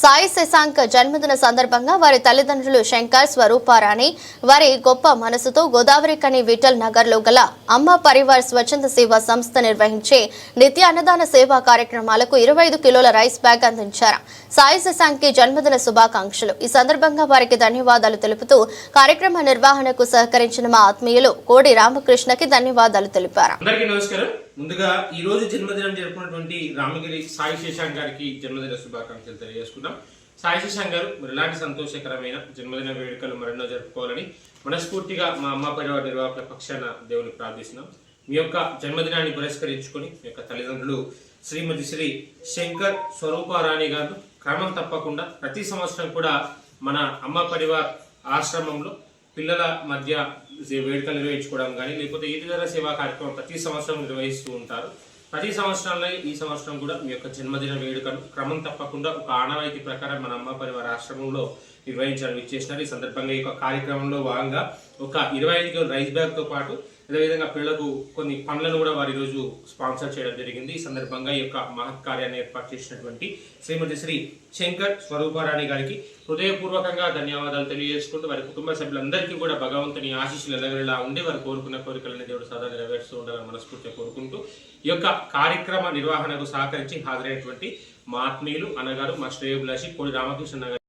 సాయి శశాంక్ జన్మదిన సందర్భంగా వారి తల్లిదండ్రులు శంకర్ స్వరూపారాణి వారి గొప్ప మనసుతో గోదావరి కని విఠల్ నగర్లో గల అమ్మ పరివార్ స్వచ్ఛంద సేవా సంస్థ నిర్వహించే నిత్య అన్నదాన సేవా కార్యక్రమాలకు ఇరవై ఐదు కిలోల రైస్ బ్యాగ్ అందించారు. సాయి శశాంక్ జన్మదిన శుభాకాంక్షలు. ఈ సందర్భంగా వారికి ధన్యవాదాలు తెలుపుతూ కార్యక్రమ నిర్వహణకు సహకరించిన మా ఆత్మీయులు కోడి రామకృష్ణకి ధన్యవాదాలు తెలిపారు. ముందుగా ఈ రోజు జన్మదినం జరుపుకున్నటువంటి రామగిరి సాయి శేషాంగ్ గారికి జన్మదిన శుభాకాంక్షలు తెలియజేసుకుందాం. సాయి శేషాంగ్ గారు మరి ఇలాంటి సంతోషకరమైన జన్మదిన వేడుకలు మరెన్నో జరుపుకోవాలని మనస్ఫూర్తిగా మా అమ్మ పరివార నిర్వాహకుల పక్షాన దేవుని ప్రార్థిస్తున్నాం. మీ యొక్క జన్మదినాన్ని పురస్కరించుకొని మీ యొక్క తల్లిదండ్రులు శ్రీమతి శ్రీ శంకర్ స్వరూపారాణి గారు క్రమం తప్పకుండా ప్రతి సంవత్సరం కూడా మన అమ్మ పరివార్ ఆశ్రమంలో పిల్లల మధ్య వేడుకలు నిర్వహించుకోవడం కానీ లేకపోతే ఈదుల సేవా కార్యక్రమం ప్రతి సంవత్సరం నిర్వహిస్తూ ఉంటారు. ప్రతి సంవత్సరంలో ఈ సంవత్సరం కూడా మీ యొక్క జన్మదిన వేడుకను క్రమం తప్పకుండా ఒక ఆనవాయితీ ప్రకారం మన అమ్మ పరివార ఆశ్రమంలో నిర్వహించడం ఇచ్చేసినారు ఈ సందర్భంగా ఈ యొక్క కార్యక్రమంలో భాగంగా ఒక ఇరవై ఐదు రైస్ బ్యాగ్తో పాటు అదేవిధంగా పిల్లలకు కొన్ని పనులను కూడా వారి రోజు స్పాన్సర్ చేయడం జరిగింది. ఈ సందర్భంగా ఈ యొక్క మహత్ కార్యాన్ని ఏర్పాటు చేసినటువంటి శ్రీమతి శ్రీ శంకర్ స్వరూపారాణి గారికి హృదయపూర్వకంగా ధన్యవాదాలు తెలియజేసుకుంటూ వారి కుటుంబ సభ్యులందరికీ కూడా భగవంతుని ఆశీస్సులు ఎలవేలా ఉండి వారు కోరుకున్న కోరికలను దేవుడు సదా నెరవేరుస్తూ ఉండాలని మనస్ఫూర్తిగా కోరుకుంటూ ఈ యొక్క కార్యక్రమ నిర్వహణకు సహకరించి హాజరైనటువంటి మా ఆత్మీయులు అన్నగారు మా శ్రేయోభిలాషి కోడి రామకృష్ణ గారు